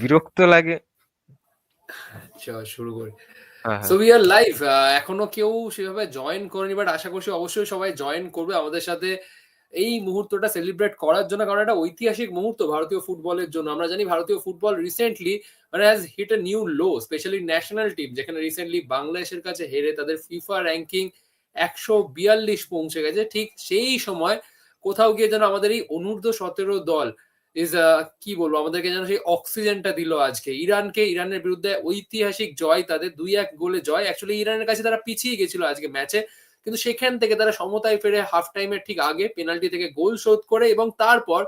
বিরক্ত লাগে। চল শুরু করি। সো উই আর লাইভ এখনও কেউ সেভাবে জয়েন করেনি বাট আশা করছি অবশ্যই সবাই জয়েন করবে আমাদের সাথে এই মুহূর্তটা সেলিব্রেট করার জন্য কারণ একটা ঐতিহাসিক মুহূর্ত ভারতীয় ফুটবলের জন্য। আমরা জানি ভারতীয় ফুটবল রিসেন্টলি মানে has hit a new low specially national team যেখানে রিসেন্টলি বাংলাদেশের কাছে হেরে তাদের ফিফা র্যাঙ্কিং একশো বিয়াল্লিশ পৌঁছে গেছে। ঠিক সেই সময় কোথাও গিয়ে যেন আমাদের এই অনূর্ধ্ব সতেরো দল ইজ কি বলব? আমাদেরকে যেন সেই অক্সিজেনটা দিল আজকে। ইরানকে, ইরানের বিরুদ্ধে ঐতিহাসিক জয়, তাদের দুই এক গোলে জয়। অ্যাকচুয়ালি ইরানের কাছে তারা পিছিয়ে গেছিল আজকে ম্যাচে। কিন্তু সেখান থেকে তারা সমতায় ফেরে হাফ টাইমের ঠিক আগে পেনাল্টি থেকে গোল শোধ করে এবং তারপর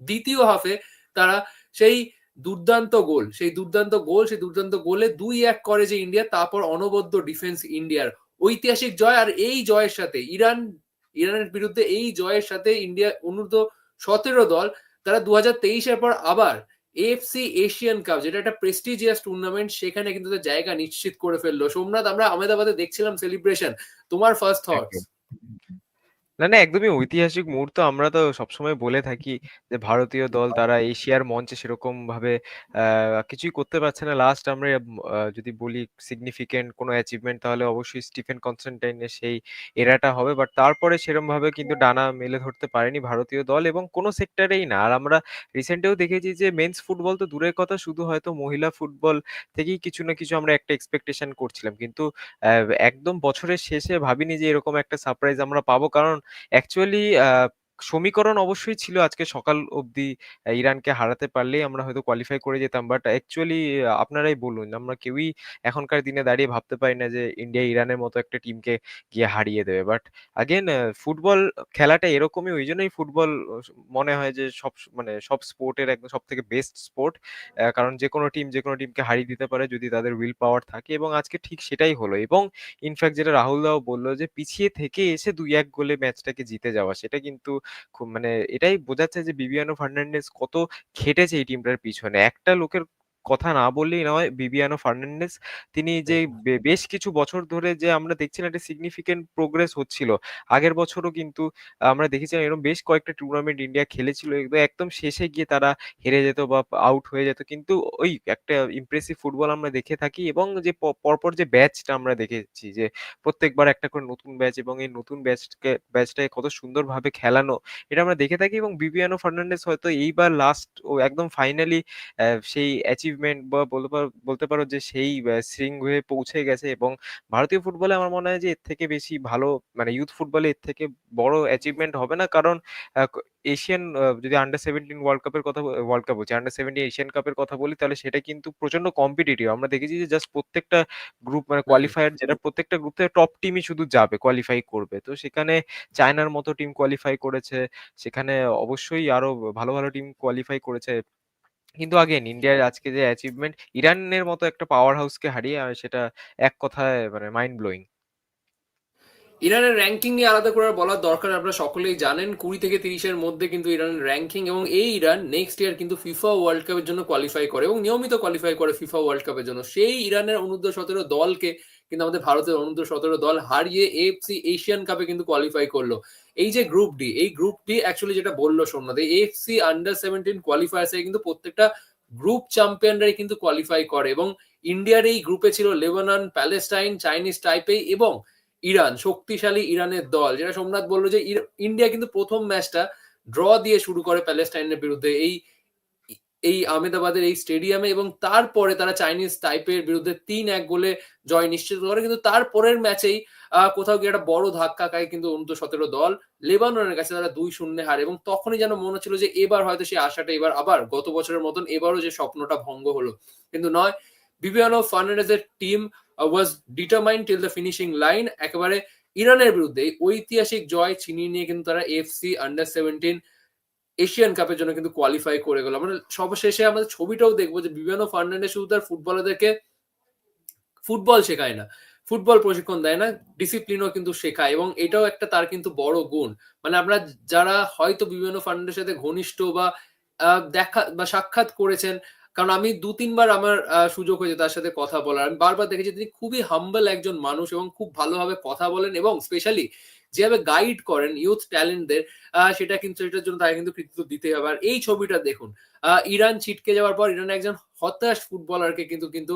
দ্বিতীয় হাফে তারা সেই দুর্দান্ত গোল, সেই দুর্দান্ত গোল, সেই দুর্দান্ত গোলে দুই এক করে যে ইন্ডিয়া, তারপর অনবদ্য ডিফেন্স ইন্ডিয়ার। ঐতিহাসিক জয় আর এই জয়ের সাথে, ইরান, ইরানের বিরুদ্ধে এই জয়ের সাথে ইন্ডিয়া অনূর্ধ্ব সতেরো দল তারা দু হাজার তেইশের পর আবার এফসি এশিয়ান কাপ যেটা একটা প্রেস্টিজিয়াস টুর্নামেন্ট সেখানে কিন্তু জায়গা নিশ্চিত করে ফেলল। সোমনাথ, আমরা আহমেদাবাদে দেখছিলাম সেলিব্রেশন তোমার ফার্স্ট থটস না না একদমই ঐতিহাসিক মুহূর্ত আমরা তো সবসময় বলে থাকি যে ভারতীয় দল তারা এশিয়ার মঞ্চে সেরকম ভাবে কিছুই করতে পারছে না। লাস্ট আমরা যদি বলি সিগনিফিকেন্ট কোনো অ্যাচিভমেন্ট তাহলে অবশ্যই স্টিফেন কনস্টান্টাইনের সেই এরাটা হবে। বাট তারপরে সেরকম ভাবে কিন্তু ডানা মেলে ধরতে পারেনি ভারতীয় দল এবং কোনো সেক্টরেই না। আর আমরা রিসেন্টেও দেখেছি যে মেন্স ফুটবল তো দূরের কথা শুধু হয়তো মহিলা ফুটবল থেকেই কিছু না কিছু আমরা একটা এক্সপেকটেশন করছিলাম। কিন্তু একদম বছরের শেষে ভাবিনি যে এরকম একটা সারপ্রাইজ আমরা পাবো। কারণ অ্যাকচুয়ালি সমীকরণ অবশ্যই ছিল আজকে সকাল অবধি ইরানকে হারাতে পারলেই আমরা হয়তো কোয়ালিফাই করে যেতাম। বাট অ্যাকচুয়ালি আপনারাই বলুন, আমরা কেউই এখনকার দিনে দাঁড়িয়ে ভাবতে পারি না যে ইন্ডিয়া ইরানের মতো একটা টিমকে গিয়ে হারিয়ে দেবে। বাট আগেন ফুটবল খেলাটা এরকমই, ওই জন্যই ফুটবল মনে হয় যে সব মানে সব স্পোর্টের একদম সব থেকে বেস্ট স্পোর্ট কারণ যে কোনো টিম যে কোনো টিমকে হারিয়ে দিতে পারে যদি তাদের উইল পাওয়ার থাকে। এবং আজকে ঠিক সেটাই হলো। এবং ইনফ্যাক্ট যেটা রাহুল দাও বলল যে, পিছিয়ে থেকে এসে দুই এক গোলে ম্যাচটাকে জিতে যাওয়া, সেটা কিন্তু মানে এটাই বোঝাচ্ছে যে বিবিয়ানো ফার্নান্ডেস কত খেটেছে এই টিমটার পিছনে। একটা লোকের কথা না বললেই নয় বিবিয়ানো ফার্নান্ডেস তিনি যে বেশ কিছু বছর ধরে যে আমরা দেখছিলাম একটা সিগনিফিকেন্ট প্রোগ্রেস হচ্ছিল আগের বছরও কিন্তু আমরা দেখেছিলাম এরকম বেশ কয়েকটা টুর্নামেন্ট ইন্ডিয়া খেলেছিল একদম শেষে গিয়ে তারা হেরে যেত বা আউট হয়ে যেত। কিন্তু ওই একটা ইমপ্রেসিভ ফুটবল আমরা দেখে থাকি এবং যে পরপর যে ব্যাচটা আমরা দেখেছি যে প্রত্যেকবার একটা করে নতুন ব্যাচ এবং এই নতুন ব্যাচকে ব্যাচটাকে কত সুন্দরভাবে খেলানো এটা আমরা দেখে থাকি এবং বিবিয়ানো ফার্নান্ডেস হয়তো এইবার লাস্ট ও একদম ফাইনালি সেই অ্যাচিভ অ্যাচিভমেন্ট বা বলতে পারো যে সেই শৃঙ্গে পৌঁছে গেছে এবং ভারতীয় ফুটবলে আমার মনে হয় যে এর থেকে বেশি ভালো মানে ইউথ ফুটবলে এর থেকে বড় অ্যাচিভমেন্ট হবে না। কারণ এশিয়ান যদি আন্ডার সেভেন্টিন ওয়ার্ল্ড কাপের কথা ওয়ার্ল্ড কাপ বলছি আন্ডার সেভেন্টিন এশিয়ান কাপের কথা বলি তাহলে সেটা কিন্তু প্রচণ্ড কম্পিটিটিভ আমরা দেখেছি যে জাস্ট প্রত্যেকটা গ্রুপ মানে কোয়ালিফায়ার যেটা প্রত্যেকটা গ্রুপ থেকে টপ টিমই শুধু যাবে কোয়ালিফাই করবে। তো সেখানে চায়নার মতো টিম কোয়ালিফাই করেছে সেখানে অবশ্যই আরও ভালো ভালো টিম কোয়ালিফাই করেছে। কিন্তু আগেন ইন্ডিয়ার আজকে যে অ্যাচিভমেন্ট ইরানের মতো একটা পাওয়ার হাউসকে হারিয়ে সেটা এক কথায় মানে মাইন্ড ব্লোয়িং ইরানের র্যাঙ্কিং নিয়ে আলাদা করে বলার দরকার আপনারা সকলেই জানেন, কুড়ি থেকে তিরিশের মধ্যে কিন্তু ইরানের র্যাঙ্কিং এবং এই ইরান নেক্সট ইয়ার কিন্তু ফিফা ওয়ার্ল্ড কাপের জন্য কোয়ালিফাই করে এবং নিয়মিত কোয়ালিফাই করে ফিফা ওয়ার্ল্ড কাপের জন্য। সেই ইরানের অনূর্ধ্ব সতেরো দলকে কিন্তু আমাদের ভারতের অনূর্ধ্ব সতেরো দল হারিয়ে এফসি এশিয়ান কাপে কিন্তু কোয়ালিফাই করল। এই যে গ্রুপ ডি এই গ্রুপ ডি অ্যাকচুয়ালি যেটা বলল সোমনাথ এফসি আন্ডার সেভেন্টিন কোয়ালিফায়ার্সে কিন্তু প্রত্যেকটা গ্রুপ চ্যাম্পিয়নরাই কিন্তু কোয়ালিফাই করে এবং ইন্ডিয়ার এই গ্রুপে ছিল লেবানন প্যালেস্টাইন চাইনিজ টাইপে এবং ইরান শক্তিশালী ইরানের দল। যেটা সোমনাথ বলল যে ইন্ডিয়া কিন্তু প্রথম ম্যাচটা ড্র দিয়ে শুরু করে প্যালেস্টাইনের বিরুদ্ধে। এই এই আহমেদাবাদের এই স্টেডিয়ামে এবং তারপরে তারা চাইনিজ টাইপের বিরুদ্ধে তিন এক গোলে জয় নিশ্চিত করে। কিন্তু তারপরের ম্যাচেই কোথাও গিয়ে একটা বড় ধাক্কা খায় কিন্তু অন্ত সতেরো দল। লেবাননের কাছে তারা দুই শূন্যে হারে এবং তখনই যেন মনে হচ্ছিল যে এবার হয়তো সেই আশাটা এবার আবার গত বছরের মতন এবারও যে স্বপ্নটা ভঙ্গ হলো। কিন্তু নয়, Bibiano ফার্নান্ডেজের team was determined till the finishing line একেবারে ইরানের বিরুদ্ধে ঐতিহাসিক জয় ছিনিয়ে নিয়ে কিন্তু তারা এফসি আন্ডার সেভেন্টিন এশিয়ান কাপের জন্য কিন্তু কোয়ালিফাই করে গেল। আমরা সবশেষে আমাদের ছবিটাও দেখব যে বিবিয়ানো ফার্নান্ডেজ শুধু তার ফুটবলারদেরকে ফুটবল শেখায় না ফুটবল প্রশিক্ষণ দেয় না ডিসিপ্লিনও কিন্তু শেখায় এবং এটাও একটা তার কিন্তু বড় গুণ। মানে আমরা যারা হয়তো বিভিন্ন ফান্ডের সাথে ঘনিষ্ঠ বা দেখা, বা সাক্ষাৎ করেছেন, কারণ আমি দু তিনবার আমার সুযোগ হয়েছে তার সাথে কথা বলার। আমি বারবার দেখেছি তিনি খুবই হাম্বল একজন মানুষ এবং খুব ভালোভাবে কথা বলেন এবং স্পেশালি যেভাবে গাইড করেন ইউথ ট্যালেন্টদের সেটা কিন্তু সেটার জন্য তাকে কিন্তু কৃতিত্ব দিতে হবে। আর এই ছবিটা দেখুন ইরান ছিটকে যাওয়ার পর ইরান একজন হতাশ ফুটবলারকে কিন্তু কিন্তু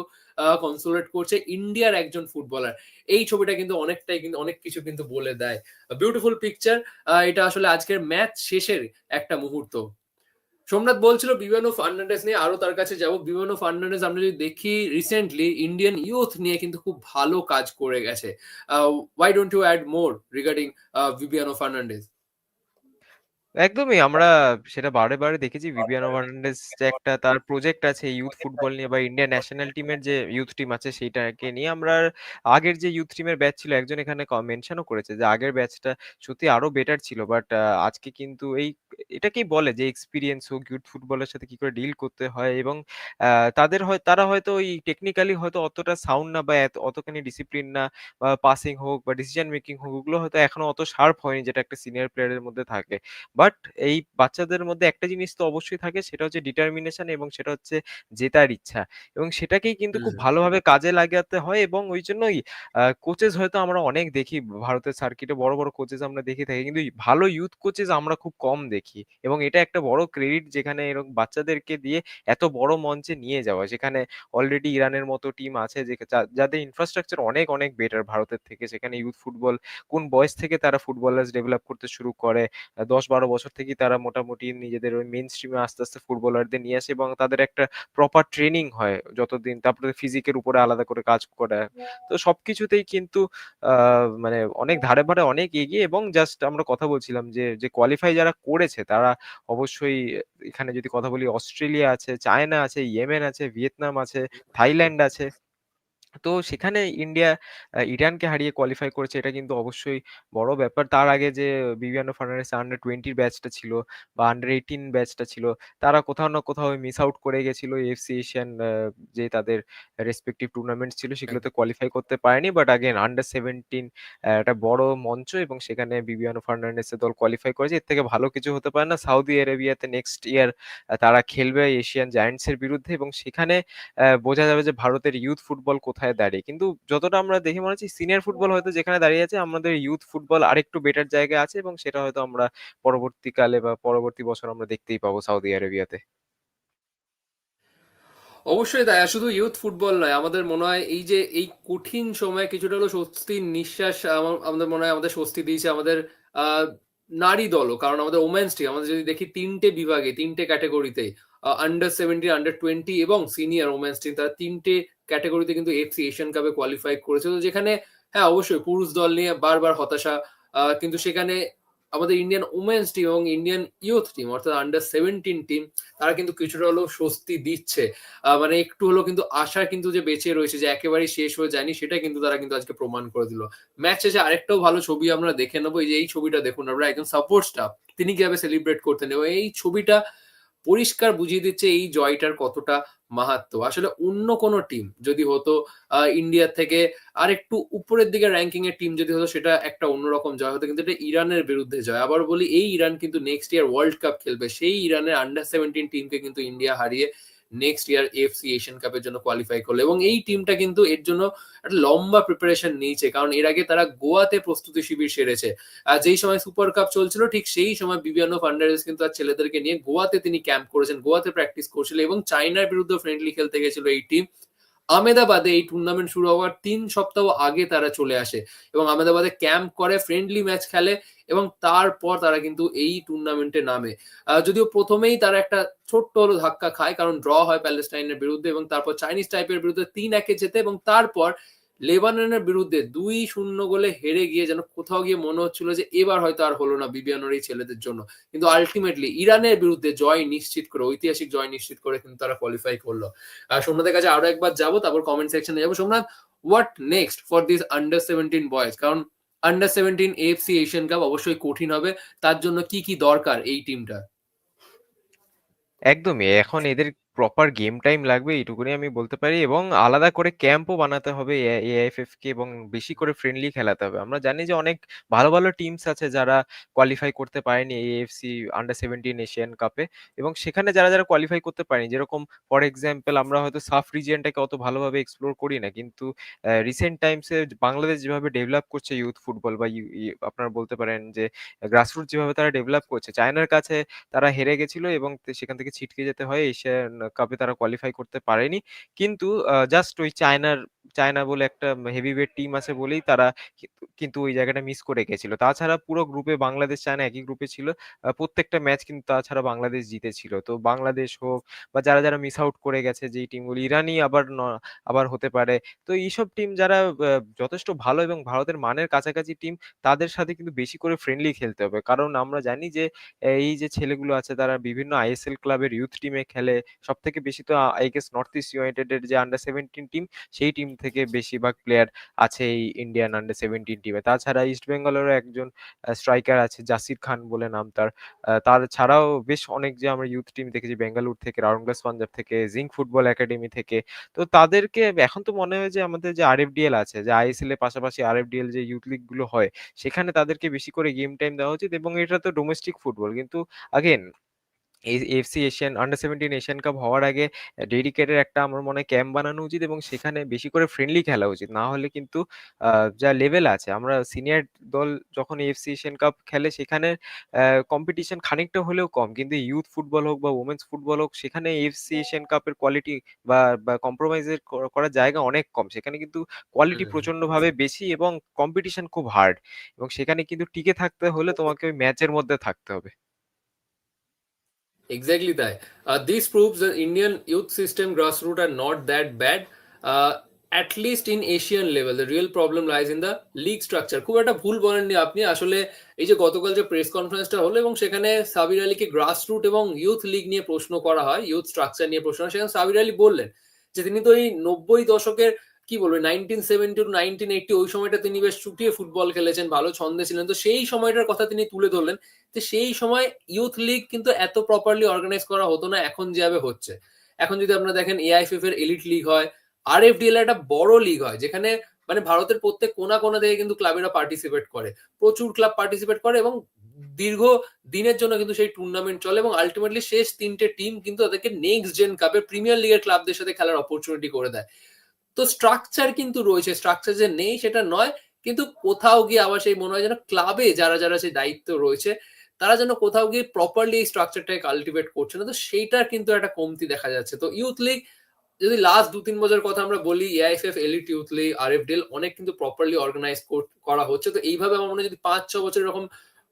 কনসোলেট করছে ইন্ডিয়ার একজন ফুটবলার এই ছবিটা কিন্তু অনেকটাই কিন্তু, অনেক কিছু কিন্তু বলে দেয়। বিউটিফুল পিকচার এটা আসলে আজকের ম্যাচ শেষের একটা মুহূর্ত। সোমনাথ বলছিল বিভানো ফার্নান্ডেস নিয়ে আরও তার কাছে যাব। বিভানো ফার্নান্ডেস আমরা যদি দেখি রিসেন্টলি ইন্ডিয়ান ইউথ নিয়ে কিন্তু খুব ভালো কাজ করে গেছে। Why don't you add more regarding Bibiano Fernandes একদমই, আমরা সেটা বারে বারে দেখেছি। ভিভিয়ানো ফার্নান্ডেস যে একটা তার প্রজেক্ট আছে ইউথ ফুটবল নিয়ে বা ইন্ডিয়ান ন্যাশনাল টিমের যে ইউথ টিম আছে সেইটাকে নিয়ে আমরা আগের যে ইউথ টিমের ব্যাচ ছিল, একজন এখানে মেনশনও করেছে যে আগের ব্যাচটা সত্যি আরও বেটার ছিল। বাট আজকে কিন্তু এই এটাকেই বলে যে এক্সপিরিয়েন্স হোক ইউথ ফুটবলের সাথে কি করে ডিল করতে হয় এবং তাদের হয়, তারা হয়তো ওই টেকনিক্যালি হয়তো অতটা সাউন্ড না বা অতখানি ডিসিপ্লিন না বা পাসিং হোক বা ডিসিশন মেকিং হোক, ওগুলো হয়তো এখনও অত শার্প হয়নি যেটা একটা সিনিয়র প্লেয়ারের মধ্যে থাকে। বাট এই বাচ্চাদের মধ্যে একটা জিনিস তো অবশ্যই থাকে সেটা হচ্ছে ডিটারমিনেশন এবং সেটা হচ্ছে জেতার ইচ্ছা। এবং সেটাকেই কিন্তু খুব ভালোভাবে কাজে লাগাতে হয় এবং ওই জন্যই কোচেস হয়তো আমরা অনেক দেখি ভারতের সার্কিটে বড় বড় কোচেস আমরা দেখে থাকি কিন্তু ভালো ইউথ কোচেস আমরা খুব কম দেখি। এবং এটা একটা বড় ক্রেডিট যেখানে এরকম বাচ্চাদেরকে দিয়ে এত বড় মঞ্চে নিয়ে যাওয়া। যেখানে অলরেডি ইরানের মতো টিম আছে যে যাদের ইনফ্রাস্ট্রাকচার অনেক অনেক বেটার ভারতের থেকে। সেখানে ইউথ ফুটবল কোন বয়স থেকে তারা ফুটবলার্স ডেভেলপ করতে শুরু করে দশ বারো বছর থেকেই তারা মোটামুটি নিজেদের ওই মেন স্ট্রিমে আস্তে আস্তে ফুটবলারদের নিয়ে আসে এবং তাদের একটা প্রপার ট্রেনিং হয় যতদিন তারপরে ফিজিকের উপরে আলাদা করে কাজ করে। তো সবকিছুতেই কিন্তু আহ, মানে অনেক ধারে ধারে অনেক এগিয়ে এবং জাস্ট আমরা কথা বলছিলাম যে যে কোয়ালিফাই যারা করেছে তারা অবশ্যই এখানে যদি কথা বলি অস্ট্রেলিয়া আছে চায়না আছে ইয়েমেন আছে ভিয়েতনাম আছে থাইল্যান্ড আছে। তো সেখানে ইন্ডিয়া ইরানকে হারিয়ে কোয়ালিফাই করেছে এটা কিন্তু অবশ্যই বড় ব্যাপার। তার আগে যে বিবিয়ানো ফার্নান্ডেস আন্ডার টোয়েন্টির ব্যাচটা ছিল বা আন্ডার এইটিন ব্যাচটা ছিল তারা কোথাও না কোথাও মিস আউট করে গেছিল এফসি এশিয়ান যে তাদের রেসপেক্টিভ টুর্নামেন্ট ছিল সেগুলোতে কোয়ালিফাই করতে পারেনি। বাট আগেন আন্ডার সেভেন্টিন একটা বড় মঞ্চ এবং সেখানে বিবিয়ানো ফার্নান্ডেসের দল কোয়ালিফাই করেছে। এর থেকে ভালো কিছু হতে পারে না। সৌদি আরেবিয়াতে নেক্সট ইয়ার তারা খেলবে এশিয়ান জায়ান্টসের বিরুদ্ধে এবং সেখানে বোঝা যাবে যে ভারতের ইউথ ফুটবল কোথায় দাঁড়িয়ে। কিন্তু যতটা আমরা দেখে মনে হচ্ছে সিনিয়র ফুটবল হয়তো যেখানে দাঁড়িয়ে আছে, আমাদের ইউথ ফুটবল আরেকটু বেটার জায়গায় আছে এবং সেটা হয়তো আমরা পরবর্তীকালে বা পরবর্তী বছর আমরা দেখতেই পাবো সৌদি আরেবিয়াতে অবশ্যই তাই শুধু ইউথ ফুটবল নয়, আমাদের মনে হয় এই যে এই কঠিন সময়ে কিছুটা হলো স্বস্তির নিঃশ্বাস আমাদের মনে হয় আমাদের স্বস্তি দিয়েছে আমাদের নারী দলও। কারণ আমাদের ওমেন্স টিম আমাদের যদি দেখি তিনটে বিভাগে, তিনটে ক্যাটাগরিতে আন্ডার সেভেন্টিন আন্ডার টোয়েন্টি এবং সিনিয়র ওমেন্স টিম তারা তিনটে ক্যাটাগরিতে কিন্তু এফসি এশিয়ান কাপে কোয়ালিফাই করেছে। তো যেখানে হ্যাঁ অবশ্যই পুরুষ দল নিয়ে বারবার হতাশা কিন্তু সেখানে আমাদের ইন্ডিয়ান ওমেন্স টিম এবং ইন্ডিয়ান ইউথ টিম অর্থাৎ আন্ডার সেভেন্টিন টিম তারা কিন্তু কিছুটা হলেও স্বস্তি দিচ্ছে। মানে একটু হলেও কিন্তু আশা কিন্তু যে বেঁচে রয়েছে, যে একেবারেই শেষ হয়ে যায়নি সেটা কিন্তু তারা কিন্তু আজকে প্রমাণ করে দিল। ম্যাচ শেষে আরেকটাও ভালো ছবি আমরা দেখে নেব। এই যে এই ছবিটা দেখুন আমরা একজন সাপোর্ট স্টাফ তিনি কীভাবে সেলিব্রেট করতেন? এবং এই ছবিটা পরিষ্কার বুঝিয়ে দিচ্ছে এই জয়টার কতটা মাহাত্ম আসলে অন্য কোনো টিম যদি হতো ইন্ডিয়ার থেকে আর একটু উপরের দিকে র্যাঙ্কিং এর টিম যদি হতো, সেটা একটা অন্যরকম জয় হতো, কিন্তু এটা ইরানের বিরুদ্ধে জয়। আবার বলি, এই ইরান কিন্তু নেক্সট ইয়ার ওয়ার্ল্ড কাপ খেলবে। সেই ইরানের আন্ডার সেভেন্টিন টিমকে কিন্তু ইন্ডিয়া হারিয়ে নেক্সট ইয়ার এফসি এশিয়ান কাপের জন্য কোয়ালিফাই করল। এবং এই টিমটা কিন্তু এর জন্য একটা লম্বা প্রিপারেশন নিয়েছে, কারণ এর আগে তারা গোয়াতে প্রস্তুতি শিবির সেরেছে। আর যেই সময় সুপার কাপ চলছিল, ঠিক সেই সময় বিবিয়ানো ফার্নান্ডেস কিন্তু তার ছেলেদেরকে নিয়ে গোয়াতে তিনি ক্যাম্প করেছেন। গোয়াতে প্র্যাকটিস করছিল এবং চাইনার বিরুদ্ধে ফ্রেন্ডলি খেলতে গেছিল এই টিম আমেদাবাদে এই টুর্নামেন্ট শুরু হওয়ার তিন সপ্তাহ আগে তারা চলে আসে এবং আমেদাবাদে ক্যাম্প করে ফ্রেন্ডলি ম্যাচ খেলে এবং তারপর তারা কিন্তু এই টুর্নামেন্টে নামে। যদিও প্রথমেই তারা একটা ছোট্ট হলো ধাক্কা খায়, কারণ ড্র হয় প্যালেস্টাইনের বিরুদ্ধে এবং তারপর চাইনিজ টাইপের বিরুদ্ধে তিন একে যেতে এবং তারপর লেবাননের বিরুদ্ধে দুই শূন্য গোলে হেরে গিয়ে যেন কোথাও গিয়ে মনে হচ্ছিল যে এবার হয়তো আর হলো না বিবিয়ানোর এই ছেলেদের জন্য। কিন্তু আলটিমেটলি ইরানের বিরুদ্ধে জয় নিশ্চিত করে, ঐতিহাসিক জয় নিশ্চিত করে কিন্তু তারা কোয়ালিফাই করল। আর সোমনাথের কাছে আরও একবার যাব, তারপর কমেন্ট সেকশনে যাব। Somnath what next for this under seventeen boys কারণ under seventeen AFC Asian cup অবশ্যই কঠিন হবে, তার জন্য কি কি দরকার এই টিমটা একদমই, এখন এদের প্রপার গেম টাইম লাগবে এইটুকুনি আমি বলতে পারি এবং আলাদা করে ক্যাম্পও বানাতে হবে এআইএফএফ কে এবং বেশি করে ফ্রেন্ডলি খেলাতে হবে। আমরা জানি যে অনেক ভালো, ভালো টিমস আছে যারা কোয়ালিফাই করতে পারেনি এএফসি আন্ডার 17 এশিয়ান কাপে এবং সেখানে যারা, যারা কোয়ালিফাই করতে পারেনি যেরকম ফর এক্সাম্পল আমরা হয়তো সাফ রিজিয়নটাকে অত ভালোভাবে এক্সপ্লোর করি না। কিন্তু রিসেন্ট টাইমসে বাংলাদেশ যেভাবে ডেভেলপ করছে ইউথ ফুটবল বা আপনারা বলতে পারেন যে গ্রাসরুট যেভাবে তারা ডেভেলপ করছে, চায়নার কাছে তারা হেরে গেছিল এবং সেখান থেকে ছিটকে যেতে হয় এশিয়ান কাপে তারা কোয়ালিফাই করতে পারেনি। কিন্তু জাস্ট ওই চায়নার চায়না বলে একটা হেভিওয়েট টিম আছে বলেই তারা কিন্তু ওই জায়গাটা মিস করে গেছিল। তাছাড়া পুরো গ্রুপে বাংলাদেশ, চায়না একই গ্রুপে ছিল। প্রত্যেকটা ম্যাচ কিন্তু তাছাড়া বাংলাদেশ জিতেছিল। তো বাংলাদেশ হোক বা যারা, যারা মিস আউট করে গেছে যেই টিমগুলো ইরানই আবার আবার হতে পারে। তো এইসব টিম যারা যথেষ্ট ভালো এবং ভারতের মানের কাছাকাছি টিম তাদের সাথে কিন্তু বেশি করে ফ্রেন্ডলি খেলতে হবে। কারণ আমরা জানি যে এই যে ছেলেগুলো আছে তারা বিভিন্ন আইএসএল ক্লাবের ইউথ টিমে খেলে। সবথেকে বেশি তো I guess North East United এর যে আন্ডার 17 টিম সেই টিম থেকে বেশিরভাগ প্লেয়ার আছে এই ইন্ডিয়ান আন্ডার 17 টিমে। তাছাড়া ইস্ট বেঙ্গলেরও একজন স্ট্রাইকার আছে জাসির খান বলে নাম তার। তার ছাড়াও বেশ অনেক যে আমরা ইউথ টিম দেখেছি বেঙ্গালুর থেকে, রাউন্ডগ্লাস পাঞ্জাব থেকে, জিঙ্ক ফুটবল একাডেমি থেকে। তো তাদেরকে এখন তো মনে হয় যে আমাদের যে আরএফডিএল আছে যে আইএসএল এর পাশাপাশি আরএফডিএল যে ইউথ লিগগুলো হয় সেখানে তাদেরকে বেশি করে গেম টাইম দেওয়া উচিত এবং এটা তো ডোমেস্টিক ফুটবল। কিন্তু আগেইন এই AFC Asian under 17 Asian cup হওয়ার আগে ডেডিকেটেড একটা আমার মনে হয় ক্যাম্প বানানো উচিত এবং সেখানে বেশি করে ফ্রেন্ডলি খেলা উচিত। না হলে কিন্তু যা লেভেল আছে আমরা সিনিয়র দল যখন এফসি এশিয়ান কাপ খেলে সেখানে কম্পিটিশন খানিকটা হলেও কম। কিন্তু ইউথ ফুটবল হোক বা ওমেন্স ফুটবল হোক সেখানে এফসি এশিয়ান কাপের কোয়ালিটি বা, বা কম্প্রোমাইজের করার জায়গা অনেক কম। সেখানে কিন্তু কোয়ালিটি। প্রচন্ডভাবে বেশি এবং কম্পিটিশন খুব হার্ড এবং সেখানে কিন্তু টিকে থাকতে হলে তোমাকে ওই ম্যাচের মধ্যে থাকতে হবে। Exactly that. Uh, this proves that Indian youth system grassroots are not that bad. Uh, at least in Asian level, the real problem lies in the league structure. খুব একটা ভুল বলেননি আপনি আসলে এই যে গতকাল যে প্রেস কনফারেন্সটা হলো এবং সেখানে সাবির আলীকে গ্রাসরুট এবং ইউথ লিগ নিয়ে প্রশ্ন করা হয় ইউথ স্ট্রাকচার নিয়ে প্রশ্ন হয় সেখানে সাবির আলী বললেন যে তিনি তো এই নব্বই দশকের কি বলব nineteen seventy two nineteen eighty ওই সময়টা তিনি বেশ চুটিয়ে ফুটবল খেলেছেন, ভালো ছন্দে ছিলেন। তো সেই সময়টার কথা তিনি তুলে ধরলেন যে সেই সময় ইউথ লিগ কিন্তু এত প্রপারলি অর্গানাইজ করা হতো না, এখন যেভাবে হচ্ছে। এখন যদি আপনারা দেখেন এআইএফএফ এর এলিট লিগ হয় আর এফ ডিএল একটা বড় লিগ হয়, যেখানে মানে ভারতের প্রত্যেক কোনা কোনা থেকে কিন্তু ক্লাবেরা পার্টিসিপেট করে। প্রচুর ক্লাব পার্টিসিপেট করে এবং দীর্ঘ দিনের জন্য কিন্তু সেই টুর্নামেন্ট চলে এবং আলটিমেটলি শেষ তিনটে টিম কিন্তু তাদেরকে নেক্সট জেন কাপে প্রিমিয়ার লিগের ক্লাবদের সাথে খেলার অপরচুনিটি করে দেয়। তো স্ট্রাকচার কিন্তু রয়েছে স্ট্রাকচার যে নেই সেটা নয়, কিন্তু কোথাও গিয়ে আবার সেই মনে হয় যেন ক্লাবে যারা যারা সেই দায়িত্ব রয়েছে, তারা যেন কোথাও গিয়ে প্রপারলি এই স্ট্রাকচারটাকে কাল্টিভেট করছে না। তো সেইটার কিন্তু একটা কমতি দেখা যাচ্ছে। তো ইউথ লিগ যদি লাস্ট দু তিন বছর কথা আমরা বলি AIFF elite youth league R F DL অনেক কিন্তু প্রপারলি অর্গানাইজ করা হচ্ছে। তো এইভাবে আমার মনে হয় যদি পাঁচ, ছ বছর এরকম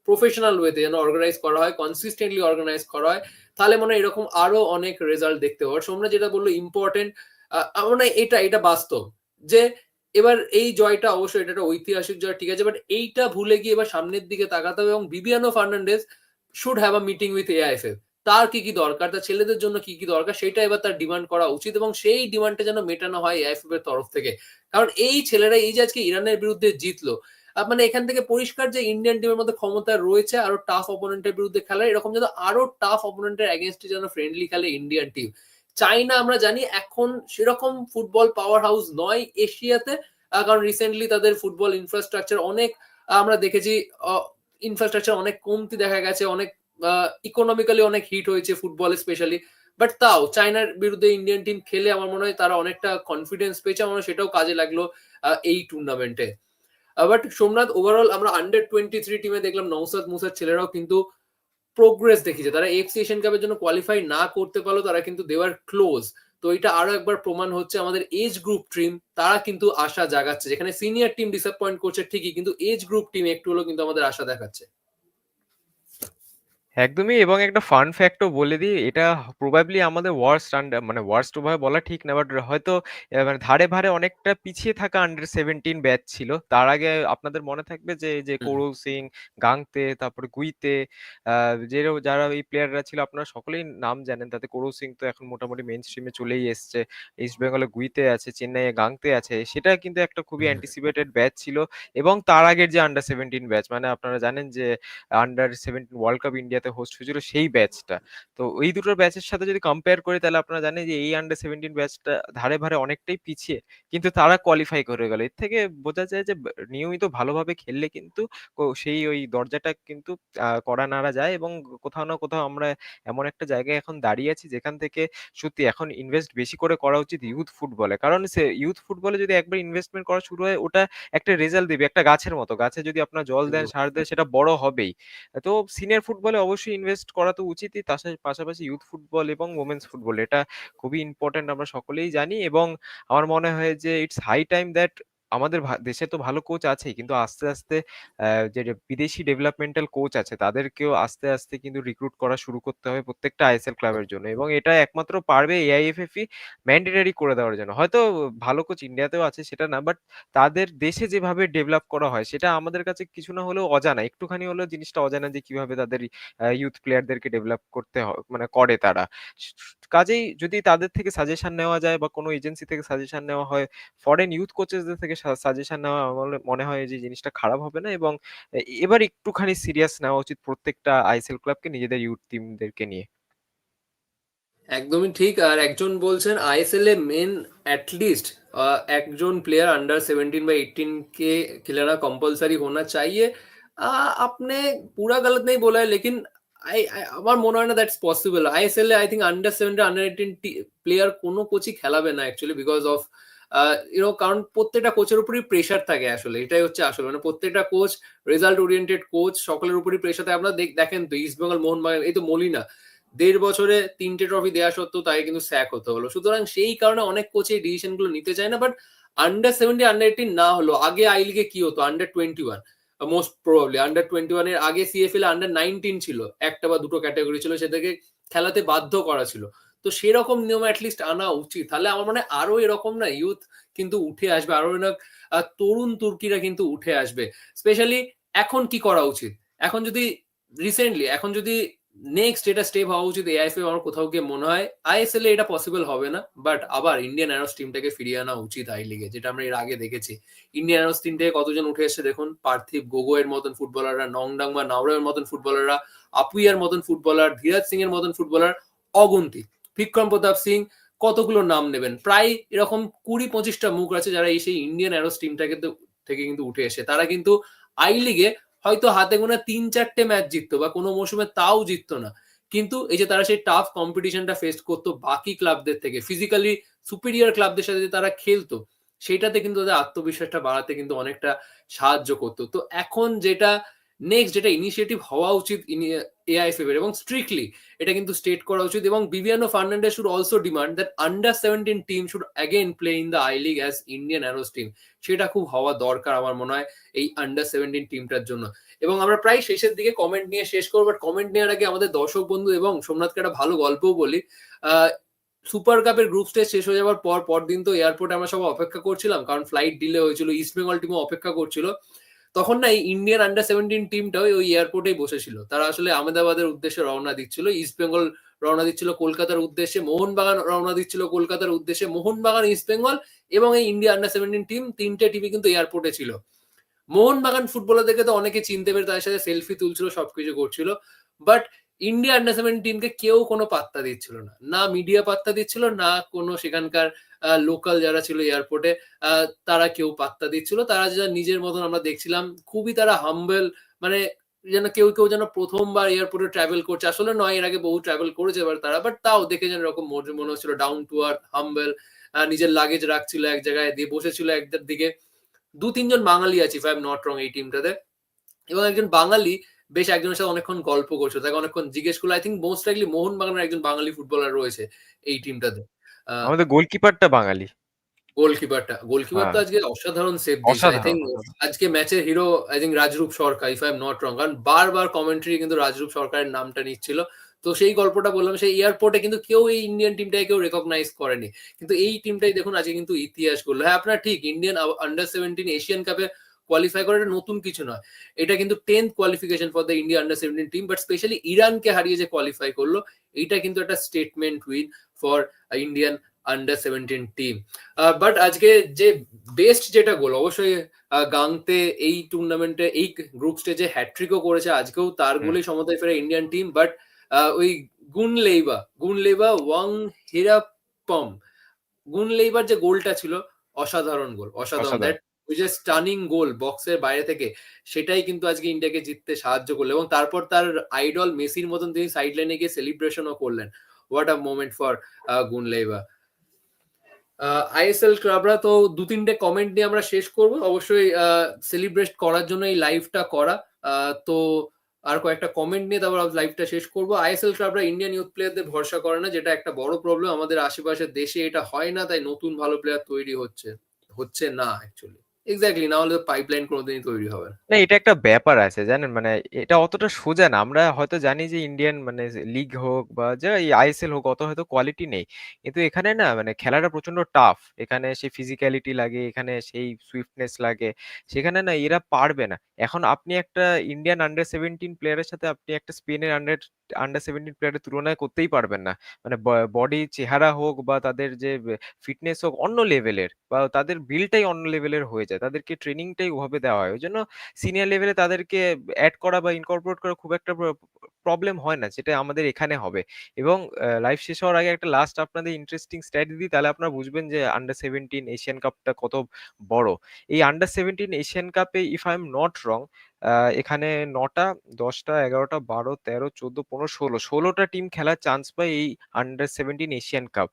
প্রফেশনাল ওয়েতে যেন অর্গানাইজ করা হয় কনসিস্টেন্টলি অর্গানাইজ করা হয়, তাহলে মনে হয় এরকম আরও অনেক রেজাল্ট দেখতে পাবো সোমরা যেটা বলল ইম্পর্টেন্ট মনে এটা এটা বাস্তব যে এবার এই জয়টা অবশ্যই এটা একটা ঐতিহাসিক জয়, ঠিক আছে? বাট এইটা ভুলে গিয়ে এবার সামনের দিকে তাকাতে হবে এবং Bibiano Fernandes should have a meeting with AIFF তার কি কি দরকার? তার ছেলেদের জন্য কি কি দরকার? সেটা এবার তার ডিমান্ড করা উচিত এবং সেই ডিমান্ডটা যেন মেটানো হয় এআইএফএফ এর তরফ থেকে। কারণ এই ছেলেরা এই যে আজকে ইরানের বিরুদ্ধে জিতলো মানে এখান থেকে পরিষ্কার যে ইন্ডিয়ান টিমের মধ্যে ক্ষমতা রয়েছে, আরও টাফ অপোনেন্টের বিরুদ্ধে খেলার এরকম যেন আরও টাফ অপোনেন্টের এগেনস্টে যেন ফ্রেন্ডলি খেলে ইন্ডিয়ান টিম চাইনা আমরা জানি এখন সেরকম ফুটবল পাওয়ার হাউস নয় এশিয়াতে কারণ রিসেন্টলি তাদের ফুটবল ইনফ্রাস্ট্রাকচার অনেক আমরা দেখেছি ইনফ্রাস্ট্রাকচার অনেক কমতি দেখা গেছে, অনেক ইকোনমিক্যালি অনেক হিট হয়েছে ফুটবল স্পেশালি বাট তাও চায়নার বিরুদ্ধে ইন্ডিয়ান টিম খেলে আমার মনে হয় তারা অনেকটা কনফিডেন্স পেয়েছে, আমার সেটাও কাজে লাগল এই টুর্নামেন্টে বাট সোমনাথ ওভারঅল আমরা আন্ডার টোয়েন্টি থ্রি টিমে দেখলাম নৌসাদ মুসার ছেলেরাও কিন্তু প্রোগ্রেস দেখিয়েছে তারা এফসি এশিয়ান কাপের জন্য কোয়ালিফাই না করতে পারল তারা কিন্তু দেওয়ার ক্লোজ তো এটা আরও একবার প্রমাণ হচ্ছে আমাদের এজ গ্রুপ টিম তারা কিন্তু আশা জাগাচ্ছে। যেখানে সিনিয়র টিম ডিসঅ্যাপয়েন্ট করছে ঠিকই, কিন্তু এজ গ্রুপ টিম একটু হলেও কিন্তু আমাদের আশা দেখাচ্ছে। একদমই এবং একটা ফান ফ্যাক্টও বলে দিই এটা প্রবাবলি আমাদের ওয়ার্স্ট আন্ডার মানে ওয়ার্স্ট ওভাবে বলা ঠিক না বাট হয়তো মানে ধারে ভারে অনেকটা পিছিয়ে থাকা আন্ডার সেভেন্টিন ব্যাচ ছিল। তার আগে আপনাদের মনে থাকবে যে যে কৌরব সিং গাংতে তারপরে গুইতে যে যারা এই প্লেয়াররা ছিল আপনারা সকলেই নাম জানেন। তাতে কৌরব সিং তো এখন মোটামুটি মেন স্ট্রিমে চলেই এসছে। ইস্ট বেঙ্গলে গুইতে আছে চেন্নাইয়ে গাংতে আছে সেটা কিন্তু একটা খুবই অ্যান্টিসিপেটেড ব্যাচ ছিল। এবং তার আগের যে আন্ডার সেভেন্টিন ব্যাচ মানে আপনারা জানেন যে under seventeen world cup India ইন্ডিয়াতে হোস্ট হয়েছিল সেই ব্যাচটা তো এই দুটোর ব্যাচের সাথে যদি কম্পেয়ার করি তাহলে আপনারা জানেন যে এই আন্ডার সেভেন্টিন ব্যাচটা ধারে ভারে অনেকটাই পিছিয়ে কিন্তু তারা কোয়ালিফাই করে গেল। এর থেকে বোঝা যায় যে নিয়মিত ভালোভাবে খেললে কিন্তু সেই ওই দরজাটা কিন্তু করা নাড়া যায় এবং কোথাও না কোথাও আমরা এমন একটা জায়গায় এখন দাঁড়িয়ে আছি যেখান থেকে সত্যি এখন ইনভেস্ট বেশি করে করা উচিত ইউথ ফুটবলে কারণ সে ইউথ ফুটবলে যদি একবার ইনভেস্টমেন্ট করা শুরু হয় ওটা একটা রেজাল্ট দিবে একটা গাছের মতো। গাছে যদি আপনার জল দেন সার দেন সেটা বড় হবেই। তো সিনিয়র ফুটবলে অবশ্যই ইনভেস্ট করা তো উচিতই। তার পাশাপাশি ইউথ ফুটবল এবং ওমেন্স ফুটবল এটা খুবই ইম্পর্টেন্ট আমরা সকলেই জানি এবং আমার মনে হয় যে ইটস হাই টাইম দ্যাট আমাদের দেশে তো ভালো কোচ আছেই। কিন্তু আস্তে আস্তে যে বিদেশি ডেভেলপমেন্টাল কোচ আছে, তাদেরকেও আস্তে আস্তে কিন্তু রিক্রুট করা শুরু করতে হবে প্রত্যেকটা আইএসএল ক্লাবের জন্য। এবং এটা একমাত্র পারবে এআইএফএফই ম্যান্ডেটারি করে দেওয়ার জন্য। হয়তো ভালো কোচ ইন্ডিয়াতেও আছে, সেটা না বাট তাদের দেশে যেভাবে ডেভেলপ করা হয়, সেটা আমাদের কাছে কিছু না হলেও অজানা। একটুখানি হলেও জিনিসটা অজানা যে, কীভাবে তাদের ইউথ প্লেয়ারদেরকে ডেভেলপ করতে হয় মানে করে তারা। কাজেই যদি তাদের থেকে সাজেশন নেওয়া যায় বা কোনো এজেন্সি থেকে সাজেশন নেওয়া হয় ফরেন ইউথ কোচেসদের থেকে সাজেশন নেওয়া আমার মনে হয় যে জিনিসটা খারাপ হবে না এবং এ- এবার একটুখানি সিরিয়াস নেওয়া উচিত প্রত্যেকটা আইএসএল ক্লাবকে নিজেদের ইউথ টিমদেরকে নিয়ে একদমই ঠিক আর একজন বলছেন আইএসএল এ মেন অ্যাটলিস্ট একজন प्लेयर अंडर 17 বা 18 के खिलाना कंपलसरी होना चाहिए आ, आपने पूरा गलत नहीं बोला है लेकिन आई আমার মনে হয় না that's possible ISL A I think under 17 under 18 player কোনো কোচই খেলাবে না অ্যাকচুয়ালি বিকজ অফ ইউনো কারণ প্রত্যেকটা কোচের উপরই প্রেশার থাকে আসলে। এটাই হচ্ছে আসলে। মানে প্রত্যেকটা কোচ রেজাল্ট ওরিয়েন্টেড কোচ সকলের উপরই প্রেশার থাকে। আপনারা দেখ- দেখেন তো ইস্ট বেঙ্গল মোহনবাগান এই তো মলিনা। দেড় বছরে তিনটে ট্রফি দেওয়া সত্ত্বেও তাকে কিন্তু স্যাক হতে হলো। সুতরাং সেই কারণে অনেক কোচ এই ডিসিশনগুলো নিতে চায় না but under seventy under eighteen না হলো আগে আই লিগে কি হতো? Under twenty one most probably under twenty ওয়ানের আগে সিএফএল আন্ডার নাইনটিন ছিল। একটা বা দুটো ক্যাটাগরি ছিল, সেটাকে খেলাতে বাধ্য করা ছিল। তো সেরকম নিয়ম অ্যাটলিস্ট আনা উচিত। তাহলে আমার মনে আরও এরকম না ইউথ কিন্তু উঠে আসবে আরও আহ, তরুণ তুর্কিরা কিন্তু উঠে আসবে। স্পেশালি এখন কি করা উচিত? এখন যদি রিসেন্টলি এখন যদি নেক্সট এটা স্টেপ হওয়া উচিত এআইএফ আমার কোথাও গিয়ে মনে হয় আইএসএল এ এটা পসিবল হবে না বাট আবার ইন্ডিয়ান অ্যারোস টিমটাকে ফিরিয়ে আনা উচিত আই লিগে যেটা আমরা এর আগে দেখেছি। ইন্ডিয়ান অ্যারোস টিম থেকে কতজন উঠে এসেছে দেখুন? পার্থিব গোগোয়ের মতন ফুটবলাররা নংডাং বা নাওরের মতন ফুটবলাররা আপুইয়ার মতন ফুটবলার ধীরাজ সিং এর মতন ফুটবলার অগুন্তি। বিক্রম প্রতাপ সিং, কতগুলো নাম নেবেন? প্রায় এরকম কুড়ি, পঁচিশটা মুখ আছে যারা এই সেই ইন্ডিয়ান অ্যারোস টিমটাকে থেকে কিন্তু উঠে এসে। তারা কিন্তু আই লিগে হয়তো হাতে গোনা তিন, চারটে ম্যাচ জিততো বা কোনো মৌসুমে তাও জিততো না। কিন্তু এই যে তারা সেই টাফ কম্পিটিশনটা ফেস করতো বাকি ক্লাবদের থেকে ফিজিক্যালি সুপিরিয়র ক্লাবদের সাথে যে তারা খেলতো সেটাতে কিন্তু তাদের আত্মবিশ্বাসটা বাড়াতে কিন্তু অনেকটা সাহায্য করতো। তো এখন যেটা নেক্সট যেটা ইনিশিয়েটিভ হওয়া উচিত এআইএফএফ এর এবং স্ট্রিক্টলি এটা কিন্তু স্টেট করা উচিত। এবং Bibiano Fernandes should also demand that under seventeen team should again play in the I league as Indian Arrows team সেটা খুব হওয়া দরকার আমার মনে হয় এই আন্ডার সেভেন্টিন টিমটার জন্য। এবং আমরা প্রায় শেষের দিকে কমেন্ট নিয়ে শেষ করব বাট কমেন্ট নেওয়ার আগে আমাদের দর্শক বন্ধু এবং সোমনাথকে একটা ভালো গল্পও বলি। সুপার কাপের গ্রুপ স্টেজ শেষ হয়ে যাওয়ার পর পর দিন তো এয়ারপোর্টে আমরা সব অপেক্ষা করছিলাম, কারণ ফ্লাইট ডিলে হয়েছিল ইস্ট বেঙ্গল টিমও অপেক্ষা করছিল। তখন না এই ইন্ডিয়ান আন্ডার সেভেন্টিন টিমটা ওই এয়ারপোর্টেই বসেছিল। তারা আসলে আহমেদাবাদের উদ্দেশ্যে রওনা দিচ্ছিল ইস্ট বেঙ্গল রওনা দিচ্ছিল কলকাতার উদ্দেশ্যে, মোহনবাগান রওনা দিচ্ছিল কলকাতার উদ্দেশ্যে, মোহনবাগান ইস্ট বেঙ্গল এবং এই ইন্ডিয়া আন্ডার সেভেন্টিন টিম তিনটে টিমই কিন্তু এয়ারপোর্টে ছিল। মোহনবাগান ফুটবলারদেরকে তো অনেকে চিনতে পেরে তাদের সাথে সেলফি তুলছিল, সবকিছু করছিল। বাট ইন্ডিয়া আন্ডার সেভেন্টিনকে কেউ কোনো পাত্তা দিচ্ছিল না। না মিডিয়া পাত্তা দিচ্ছিল, না কোনো সেখানকার লোকাল যারা ছিল এয়ারপোর্টে তারা কেউ পাত্তা দিচ্ছিল। তারা যা নিজের মতন আমরা দেখছিলাম। খুবই তারা হাম্বেল মানে যেন কেউ কেউ যেন প্রথমবার এয়ারপোর্টে ট্রাভেল করছে। আসলে নয়, এর আগে বহু ট্রাভেল করেছে এবার তারা বাট তাও দেখে যেন এরকম মনে- হচ্ছিল ডাউন টু আর্থ হাম্বেল নিজের লাগেজ রাখছিল এক জায়গায়, দিয়ে বসেছিল একটার দিকে। দু, তিনজন বাঙালি আছে এম নট রং এই টিমটাতে এবং একজন বাঙালি বেশ একজনের সাথে অনেকক্ষণ গল্প করছিল। তাকে অনেকক্ষণ জিজ্ঞেস করল I think most likely Mohun বাগানের একজন বাঙালি ফুটবলার রয়েছে এই টিমটাতে আমাদের গোলকিপারটা বাঙালি। গোলকিপারটা গোলকিপার তো হ্যাঁ। আজকে অসাধারণ সেভ দিয়েছে। আই থিঙ্ক আজকে ম্যাচের hero I think Rajrup Sarkar if I am not wrong কারণ বারবার কমেন্ট্রি কিন্তু রাজরূপ সরকারের নামটা নিচ্ছিল। তো সেই গল্পটা বললাম সেই এয়ারপোর্টে কিন্তু কেউ এই ইন্ডিয়ান টিমটাকে কেউ রেকগনাইজ করেনি। কিন্তু এই টিমটাই দেখুন আজকে কিন্তু ইতিহাস করল। হ্যাঁ আপনার ঠিক ইন্ডিয়ান আন্ডার সেভেন্টিন এশিয়ান কাপে কোয়ালিফাই করা এটা নতুন কিছু নয়। এটা কিন্তু tenth qualification for the India under seventeen team but specially ইরানকে হারিয়ে যে কোয়ালিফাই করল এইটা কিন্তু একটা statement win for Indian under seventeen team but আজকে যে বেস্ট যেটা গোল অবশ্যই গাংতে এই টুর্নামেন্টে এই গ্রুপ স্টেজে হ্যাট্রিকও করেছে। আজকেও তার। গোলেই সমতায় ফেরে ইন্ডিয়ান টিম বাট ওই গুন লেইবা গুন লেইবা ওয়াং হিরাপম গুন লেইবার যে গোলটা ছিল অসাধারণ গোল অসাধারণ। অসাধারণ। দ্যাট ওই যে স্টানিং গোল বক্সের বাইরে থেকে। সেটাই কিন্তু আজকে ইন্ডিয়াকে জিততে সাহায্য করল এবং তারপর তার আইডল মেসির মতন তিনি সাইড লাইনে গিয়ে সেলিব্রেশনও করলেন। হোয়াট আ মোমেন্ট ফর গুন লেইবা আইএসএল ক্লাবরা তো দু তিনটে কমেন্ট নিয়ে আমরা শেষ করব। অবশ্যই সেলিব্রেট করার জন্য এই লাইভটা করা। আহ, তো আর কয়েকটা কমেন্ট নিয়ে তারপর লাইভটা শেষ করব। আইএসএল ক্লাবরা ইন্ডিয়ান ইউথ প্লেয়ারদের ভরসা করে না যেটা একটা বড় প্রবলেম আমাদের আশেপাশের দেশে এটা হয় না তাই নতুন ভালো প্লেয়ার তৈরি হচ্ছে হচ্ছে না অ্যাকচুয়ালি এক্স্যাক্টলি না হলে পাইপলাইন কোনোদিনই তৈরি হবে না। এটা একটা ব্যাপার আছে, জানেন? মানে এটা অতটা সোজা না। আমরা হয়তো জানি যে ইন্ডিয়ান মানে লিগ হোক বা যে আইএসএল হোক, অত হয়তো কোয়ালিটি নেই। কিন্তু এখানে না মানে খেলাটা প্রচণ্ড টাফ এখানে সেই ফিজিক্যালিটি লাগে, এখানে সেই সুইফটনেস লাগে। সেখানে না এরা পারবে না। এখন আপনি একটা ইন্ডিয়ান আন্ডার সেভেন্টিন প্লেয়ারের সাথে আপনি একটা স্পেনের আন্ডার আন্ডার সেভেন্টিন প্লেয়ারের তুলনা করতেই পারবেন না। মানে বডি চেহারা হোক বা তাদের যে ফিটনেস হোক অন্য লেভেলের বা তাদের বিলটাই অন্য লেভেলের হয়ে যায়। তাদেরকে ট্রেনিংটাই ওভাবে দেওয়া হয়। ওই জন্য সিনিয়র লেভেলে তাদেরকে অ্যাড করা বা ইনকর্পোরেট করা খুব একটা প্রবলেম হয় না, যেটা আমাদের এখানে হবে। এবং লাইফ শেষ হওয়ার আগে একটা লাস্ট আপনাদের ইন্টারেস্টিং স্ট্যাট দিই তাহলে আপনারা বুঝবেন যে আন্ডার সেভেন্টিন এশিয়ান কাপটা কত বড়। এই আন্ডার সেভেন্টিন এশিয়ান কাপে if I am not wrong এখানে নটা, দশটা, এগারোটা, বারো, তেরো, চোদ্দ, পনেরো, ষোলো, ষোলোটা টিম খেলার চান্স পায় এই আন্ডার সেভেন্টিন এশিয়ান কাপ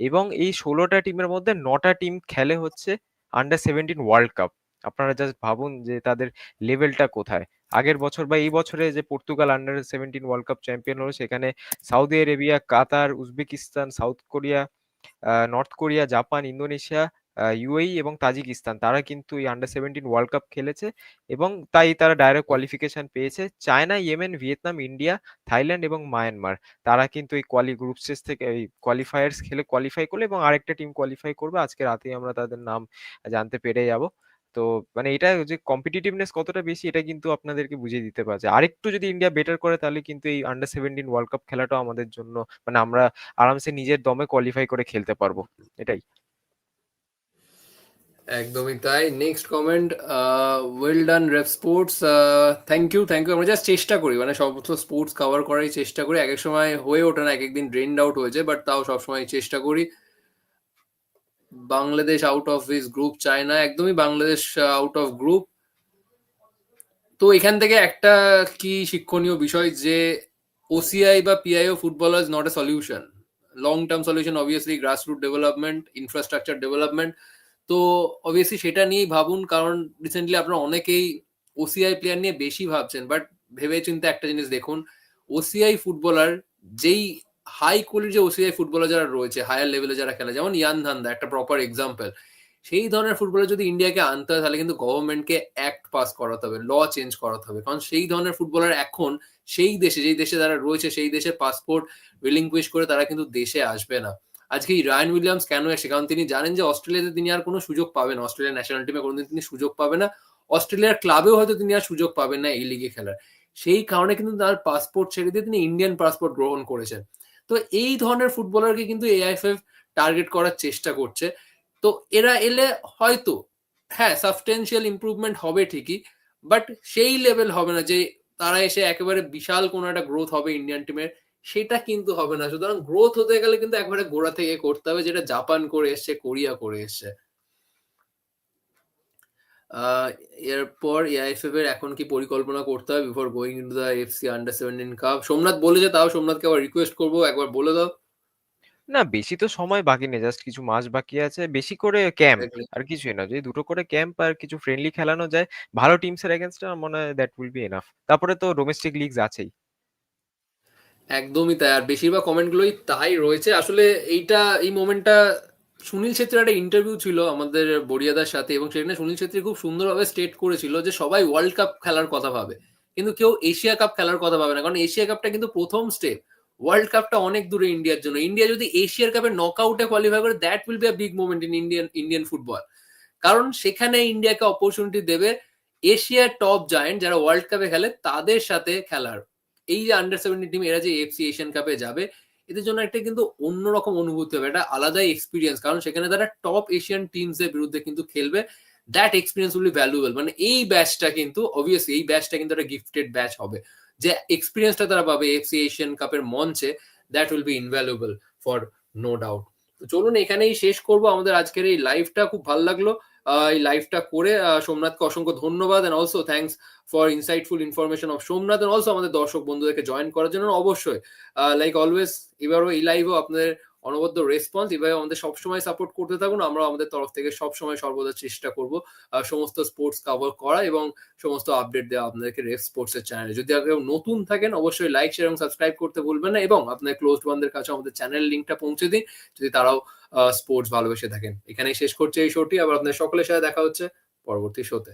এবং এই ষোলোটা টিমের মধ্যে নটা টিম খেলে হচ্ছে আন্ডার সেভেন্টিন ওয়ার্ল্ড কাপ আপনারা জাস্ট ভাবুন যে তাদের লেভেলটা কোথায়। আগের বছর বা এই বছরে যে Portugal under seventeen world cup champion হলো, সেখানে Saudi Arabia Qatar Uzbekistan South Korea North Korea Japan Indonesia UAE এবং তাজিকিস্তান তারা কিন্তু এই আন্ডার সেভেন্টিন ওয়ার্ল্ড কাপ খেলেছে এবং তাই তারা ডাইরেক্ট কোয়ালিফিকেশন পেয়েছে। China Yemen Vietnam India Thailand এবং মায়ানমার তারা কিন্তু এই কোয়ালি গ্রুপ স্টেজ থেকে এই কোয়ালিফায়ার্স খেলে কোয়ালিফাই করল এবং আরেকটা টিম কোয়ালিফাই করবে। আজকে রাতেই আমরা তাদের নাম জানতে পেরে যাব। তো মানে এটা যে কম্পিটিটিভনেস কতটা বেশি এটা কিন্তু আপনাদেরকে বুঝিয়ে দিতে পারছে। আরেকটু যদি ইন্ডিয়া বেটার করে তাহলে কিন্তু এই আন্ডার সেভেন্টিন ওয়ার্ল্ড কাপ খেলাটাও আমাদের জন্য মানে আমরা আরামসে নিজের দমে কোয়ালিফাই করে খেলতে পারব। এটাই। একদমই তাই। Next comment well done rep sports thank you thank you আমরা জাস্ট চেষ্টা করি মানে সমস্ত স্পোর্টস কভার করার চেষ্টা করি। এক এক সময় হয়ে ওঠে না এক একদিন ড্রেন্ড আউট হয়েছে বাট তাও সবসময় চেষ্টা করি। Bangladesh out of this group China একদমই বাংলাদেশ আউট অফ গ্রুপ তো এখান থেকে একটা কি শিক্ষণীয় বিষয় যে ওসিআই বা PIO footballer is not a solution long term solution obviously grassroot development infrastructure development তো অবভিয়াসলি সেটা নিয়েই ভাবুন, কারণ রিসেন্টলি আপনারা অনেকেই ওসিআই প্লেয়ার নিয়ে বেশি ভাবছেন বাট ভেবে চিন্তে একটা জিনিস দেখুন ওসিআই ফুটবলার যেই হাই কোয়ালিটি ওসিআই ফুটবলার যারা রয়েছে হায়ার লেভেলে যারা খেলে, যেমন ইয়ান ধান্দা একটা প্রপার এক্সাম্পল সেই ধরনের ফুটবলার যদি ইন্ডিয়াকে আনতে হয়, তাহলে কিন্তু গভর্নমেন্টকে অ্যাক্ট পাস করাতে হবে ল চেঞ্জ করাতে হবে, কারণ সেই ধরনের ফুটবলার এখন সেই দেশে, যেই দেশে যারা রয়েছে, সেই দেশের পাসপোর্ট রিলিংকুইশ করে তারা কিন্তু দেশে আসবে না। আজকে এই রায়ন উইলিয়ামস কেন এসে কারণ তিনি জানেন যে অস্ট্রেলিয়াতে তিনি আর কোনো সুযোগ পাবেন অস্ট্রেলিয়া ন্যাশনাল টিমে কোনোদিন তিনি সুযোগ পাবে না। অস্ট্রেলিয়ার ক্লাবেও হয়তো তিনি আর সুযোগ পাবেন না এই লিগে খেলার। সেই কারণে কিন্তু তার পাসপোর্ট ছেড়ে দিয়ে তিনি ইন্ডিয়ান পাসপোর্ট গ্রহণ করেছেন। তো এই ধরনের ফুটবলারকে কিন্তু এআইএফএফ টার্গেট করার চেষ্টা করছে। তো এরা এলে হয়তো হ্যাঁ সাবস্টেন্সিয়াল ইম্প্রুভমেন্ট হবে ঠিকই বাট সেই লেভেল হবে না যে তারা এসে একেবারে বিশাল কোনো একটা গ্রোথ হবে ইন্ডিয়ান টিমের সেটা কিন্তু হবে না। সুতরাং গ্রোথ হতে গেলে কিন্তু একবারে গোড়া থেকে করতে হবে যেটা জাপান করে এসছে কোরিয়া করে এসছে। এরপর এআইএফএফ এর এখন কি পরিকল্পনা করতে হবে before going into the AFC under seventeen cup Somnath বলেছে তাও সোমনাথকে আবার রিকোয়েস্ট করব একবার বলে দাও। না বেশি তো সময় বাকি নেই জাস্ট কিছু মাস বাকি আছে। বেশি করে ক্যাম্প আর কিছুই না। যদি দুটো করে ক্যাম্প আর কিছু ফ্রেন্ডলি খেলানো যায় ভালো টিমস এর এগেনস্টে আমার মনে হয় দ্যাট উইল বি এনাফ তারপরে তো ডোমেস্টিক লিগস আছেই। একদমই তাই। আর বেশিরভাগ কমেন্টগুলোই তাই রয়েছে। আসলে এইটা, এই মোমেন্টটা সুনীল ছেত্রীর একটা ইন্টারভিউ ছিল আমাদের বড়িয়াদার সাথে এবং সেখানে সুনীল ছেত্রী খুব সুন্দরভাবে স্টেট করেছিল যে সবাই ওয়ার্ল্ড কাপ খেলার কথা ভাবে। কিন্তু কেউ এশিয়া কাপ খেলার কথা ভাবে না। কারণ এশিয়া কাপটা কিন্তু প্রথম স্টেপ ওয়ার্ল্ড কাপটা অনেক দূরে ইন্ডিয়ার জন্য। ইন্ডিয়া যদি এশিয়ার কাপে নক আউটে কোয়ালিফাই করে that will be big moment in Indian Indian football কারণ সেখানে ইন্ডিয়াকে অপরচুনিটি দেবে এশিয়ার টপ জায়েন্ট যারা ওয়ার্ল্ড কাপে খেলে, তাদের সাথে খেলার। এই যে আন্ডার সেভেন্টিন টিম এরা যে এফসি এশিয়ান কাপে যাবে, এদের জন্য একটা কিন্তু অন্যরকম অনুভূতি হবে, একটা আলাদাই এক্সপিরিয়েন্স কারণ সেখানে তারা টপ এশিয়ান টিমস এর বিরুদ্ধে কিন্তু খেলবে। দ্যাট এক্সপিরিয়েন্স উইল ভ্যালুয়েবল মানে এই ব্যাচটা কিন্তু অবভিয়াসলি এই ব্যাচটা কিন্তু একটা গিফটেড ব্যাচ হবে। যে এক্সপিরিয়েন্সটা তারা পাবে এফসি এশিয়ান কাপের মঞ্চে that will be invaluable for no doubt চলুন এখানেই শেষ করব। আমাদের আজকের এই লাইভটা খুব ভালো লাগল। এই লাইভটা করে সোমনাথকে অসংখ্য ধন্যবাদ and also thanks for insightful information of Somnath and also আমাদের দর্শক বন্ধুদেরকে জয়েন করার জন্য অবশ্যই। লাইক অলওয়েজ এবারও এই লাইভও আপনাদের অনবদ্য রেসপন্স এভাবে আমাদের সবসময় সাপোর্ট করতে থাকুন। আমরা আমাদের তরফ থেকে সবসময় সর্বদা চেষ্টা করব সমস্ত স্পোর্টস কভার করা এবং সমস্ত আপডেট দেওয়া আপনাদেরকে স্পোর্টস এর চ্যানেলে যদি কেউ নতুন থাকেন, অবশ্যই লাইক শেয়ার এবং সাবস্ক্রাইব করতে ভুলবেন না এবং আপনার ক্লোজ ওয়ানদের কাছে আমাদের চ্যানেল লিঙ্কটা পৌঁছে দিন, যদি তারাও স্পোর্টস ভালোবেসে থাকেন। এখানেই শেষ করছে এই শোটি আবার আপনাদের সকলের সাথে দেখা হচ্ছে পরবর্তী শোতে